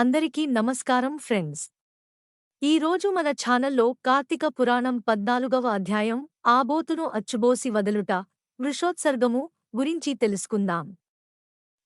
అందరికీ నమస్కారం ఫ్రెండ్స్. ఈరోజు మన ఛానల్లో కార్తీక పురాణం పద్నాలుగవ అధ్యాయం ఆబోతును అచ్చుబోసి వదలుట వృషోత్సర్గము గురించి తెలుసుకుందాం.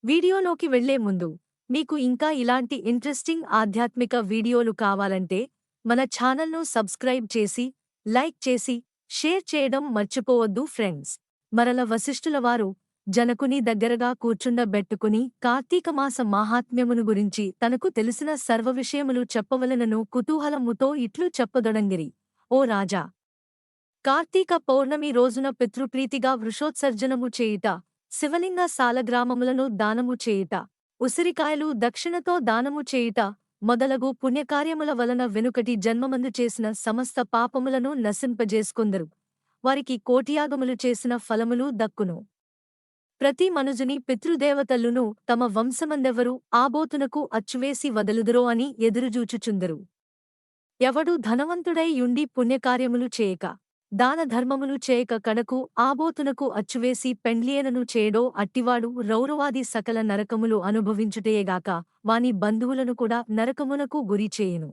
వీడియోలోకి వెళ్ళే ముందు మీకు ఇంకా ఇలాంటి ఇంట్రెస్టింగ్ ఆధ్యాత్మిక వీడియోలు కావాలంటే మన ఛానల్ను సబ్స్క్రైబ్ చేసి లైక్ చేసి షేర్ చేయడం మర్చిపోవద్దు ఫ్రెండ్స్. మరల వశిష్ఠులవారు జనకుని దగ్గరగా కూర్చుండబెట్టుకుని కార్తీకమాస మాహాత్మ్యమును గురించి తనకు తెలిసిన సర్వ విషయములు చెప్పవలనను కుతూహలముతో ఇట్లు చెప్పదొడంగిరి. ఓ రాజా! కార్తీక పౌర్ణమి రోజున పితృప్రీతిగా వృషోత్సర్జనము చేయుట శివలింగ సాలగ్రామములను దానము చేయుట ఉసిరికాయలు దక్షిణతో దానము చేయుట మొదలగు పుణ్యకార్యముల వలన వెనుకటి జన్మమందు చేసిన సమస్త పాపములను నశింపజేసుకొందరు. వారికి కోటియాగములు చేసిన ఫలములు దక్కును. ప్రతి మనుజుని పితృదేవతల్లును తమ వంశమందెవరు ఆబోతునకు అచ్చువేసి వదలుదురో అని ఎదురుజూచుచుందరు ఎవడు ధనవంతుడై యుండి పుణ్యకార్యములు చేయక దానధర్మములు చేయక కడకు ఆబోతునకు అచ్చువేసి పెండ్లియనను చేయడో అట్టివాడు రౌరవాది సకల నరకములు అనుభవించుటయేగాక వాని బంధువులను కూడా నరకమునకు గురిచేయును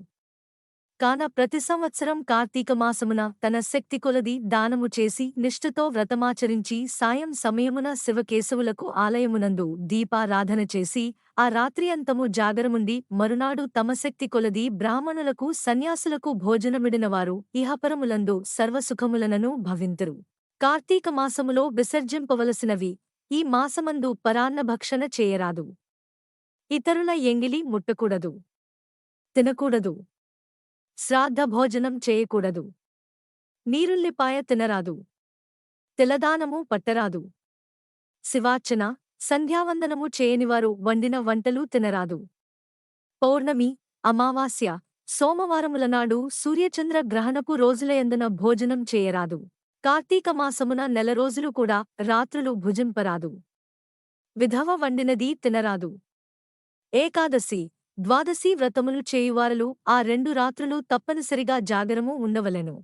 కాన ప్రతి సంవత్సరం కార్తీకమాసమున తన శక్తి కొలది దానము చేసి నిష్ఠతో వ్రతమాచరించి సాయం సమయమున శివకేశవులకు ఆలయమునందు దీపారాధన చేసి ఆ రాత్రి అంతము జాగరముండి మరునాడు తమ శక్తి కొలది బ్రాహ్మణులకు సన్యాసులకు భోజనమిడినవారు ఇహపరములందు సర్వసుఖములనను భవింతురు. కార్తీక మాసములో విసర్జింపవలసినవి ఈ మాసమందు పరాన్నభక్షణ చేయరాదు. ఇతరుల ఎంగిలి ముట్టకూడదు. తినకూడదు. శ్రాద్ధ భోజనం చేయకూడదు. నీరుల్లిపాయ తినరాదు. తెలదానము పట్టరాదు. శివార్చన సంధ్యావందనము చేయనివారు వండిన వంటలు తినరాదు. పౌర్ణమి అమావాస్య సోమవారములనాడు సూర్యచంద్ర గ్రహణపు రోజులయందున భోజనం చేయరాదు. కార్తీక మాసమున నెల రోజులు కూడా రాత్రులు భుజింపరాదు. విధవ వండినది తినరాదు. ఏకాదశి ద్వాదశీ వ్రతములు చేయువారలు ఆ రెండు రాత్రులు తప్పనిసరిగా జాగరము ఉండవలెను.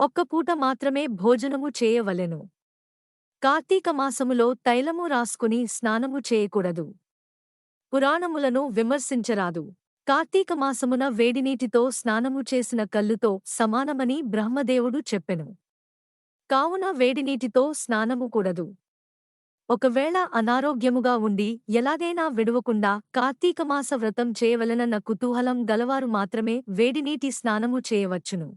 ఒక్క పూట మాత్రమే భోజనము చేయవలెను. కార్తీక మాసములో తైలము రాసుకుని స్నానము చేయకూడదు. పురాణములను విమర్శించరాదు. కార్తీక మాసమున వేడినీటితో స్నానము చేసిన కల్లుతో సమానమని బ్రహ్మదేవుడు చెప్పెను. కావున వేడినీటితో స్నానము కూడదు. ఒకవేళ అనారోగ్యముగా ఉండి ఎలాగైనా విడువకుండా కార్తీకమాస వ్రతం చేయవలనన్న కుతూహలం గలవారు మాత్రమే వేడినీటి స్నానము చేయవచ్చును.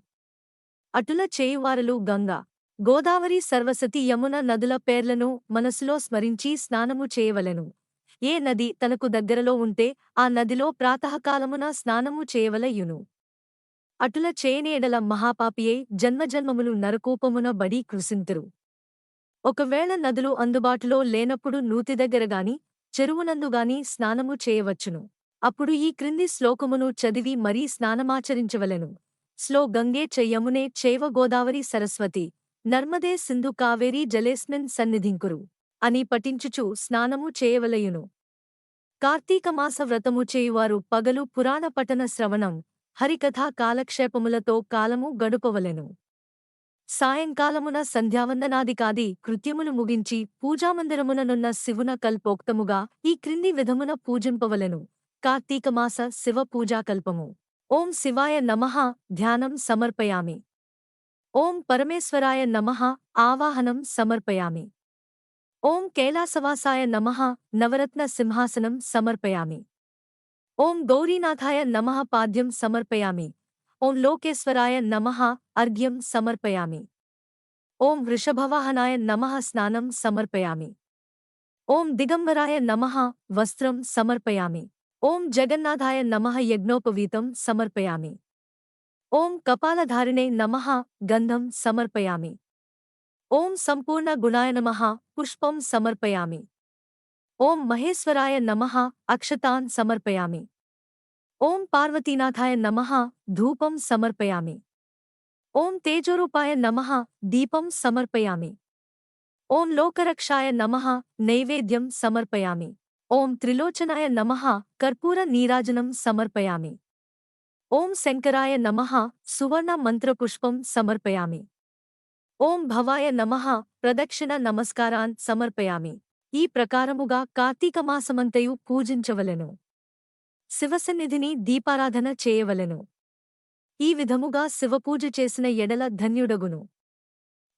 అటుల చేయువారలు గంగా గోదావరి సర్వసతి యమున నదుల పేర్లను మనసులో స్మరించి స్నానము చేయవలెను. ఏ నది తనకు దగ్గరలో ఉంటే ఆ నదిలో ప్రాతకాలమున స్నానము చేయవలయును. అటుల చేయనేడల మహాపాపియే జన్మజన్మములు నరకూపమున బడి కృసింతురు. ఒకవేళ నదులు అందుబాటులో లేనప్పుడు నూతి దగ్గరగాని చెరువునందుగాని స్నానము చేయవచ్చును. అప్పుడు ఈ క్రింది శ్లోకమును చదివి మరీ స్నానమాచరించవలెను. స్లో గంగే చెయ్యమునే చేవ గోదావరి సరస్వతి నర్మదే సింధు కావేరీ జలేస్మిన్ సన్నిధింకురు అని పఠించుచు స్నానము చేయవలయును. కార్తీకమాస వ్రతము చేయువారు పగలు పురాణ పఠన శ్రవణం హరికథా కాలక్షేపములతో కాలము గడుపవలెను. సాయంకాలమున సంధ్యావందనాదికాది కృత్యములు ముగించి పూజామందిరముననున్న శివున కల్పోక్తముగా ఈ క్రింది విధమున పూజింపవలెను. కార్తీకమాస శివ పూజాకల్పము ఓం శివాయ నమః ధ్యానం సమర్పయామి. ఓం పరమేశ్వరాయ నమః ఆవాహనం సమర్పయామి. ఓం కైలాసవాసాయ నమః నవరత్న సింహాసనం సమర్పయామి. ఓం గౌరీనాథాయ నమః పాద్యం సమర్పయామి. ఓం లోకేశ్వరాయ నమః అర్ఘ్యం సమర్పయామి ఓం వృషభవాహనాయ నమః స్నానం సమర్పయామి ఓం దిగంబరాయ నమః వస్త్రం సమర్పయామి ఓం జగన్నాథాయ నమః యజ్ఞోపవీతం సమర్పయామి ఓం కపాలధారిణే నమః గంధం సమర్పయామి ఓం సంపూర్ణ గుణాయ నమః పుష్పం సమర్పయామి ఓం మహేశ్వరాయ నమః అక్షతాన్ సమర్పయామి ఓం పార్వతీనాథాయ నమః ధూపం సమర్పయామి ఓం తేజోరూపాయ నమః దీపం సమర్పయామి ఓం లోకరక్షాయ నమః నైవేద్యం సమర్పయామి ఓం త్రిలోచనాయ నమః కర్పూర నీరాజనం సమర్పయామి ఓం శంకరాయ నమః సువర్ణ మంత్రపుష్పం సమర్పయామి ఓం భవాయ నమః ప్రదక్షిణ నమస్కారాన్ సమర్పయామి ఈ ప్రకారముగా కార్తీకమాసమంతయు పూజించవలెను శివసన్నిధిని దీపారాధన చేయవలెను. ఈ విధముగా శివపూజ చేసిన ఎడల ధన్యుడగును.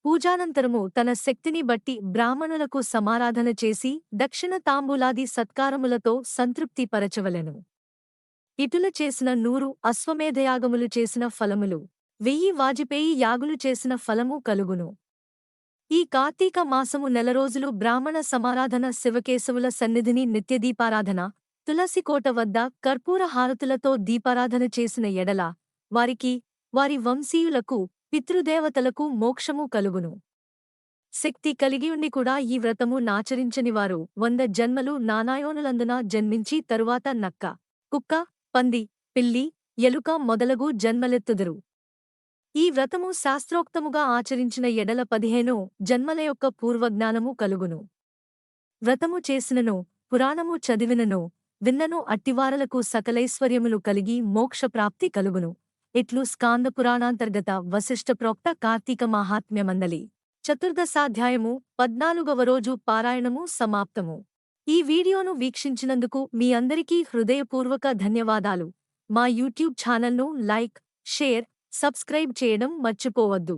పూజానంతరము తన శక్తిని బట్టి బ్రాహ్మణులకు సమారాధన చేసి దక్షిణ తాంబూలాది సత్కారములతో సంతృప్తి పరచవలెను. ఇటుల చేసిన నూరు అశ్వమేధయాగములు చేసిన ఫలములు వెయ్యి వాజిపేయి యాగులు చేసిన ఫలము కలుగును. ఈ కార్తీక మాసము నెల రోజులు బ్రాహ్మణ సమారాధన శివకేశవుల సన్నిధిని నిత్యదీపారాధన తులసికోట వద్ద కర్పూర హారతులతో దీపారాధన చేసిన ఎడల వారికి వారి వంశీయులకు పితృదేవతలకు మోక్షము కలుగును. శక్తి కలిగియుండి కూడా ఈ వ్రతము నాచరించనివారు వంద జన్మలు నానాయోనులందున జన్మించి తరువాత నక్క కుక్క పంది పిల్లి ఎలుక మొదలగు జన్మలెత్తుదురు. ఈ వ్రతము శాస్త్రోక్తముగా ఆచరించిన ఎడల పదిహేనో జన్మల యొక్క పూర్వజ్ఞానము కలుగును. వ్రతము చేసినను పురాణము చదివినను విన్నను అట్టివారలకు సకలైశ్వర్యములు కలిగి మోక్షప్రాప్తి కలుగును. ఇట్లు స్కాంద పురాణాంతర్గత వశిష్ఠ ప్రోక్త కార్తీక మాహాత్మ్యమందలి. చతుర్దశాధ్యాయము పద్నాలుగవ రోజు పారాయణము సమాప్తము. ఈ వీడియోను వీక్షించినందుకు మీ అందరికీ హృదయపూర్వక ధన్యవాదాలు. మా యూట్యూబ్ ఛానల్ను లైక్ షేర్ సబ్స్క్రైబ్ చేయడం మర్చిపోవద్దు.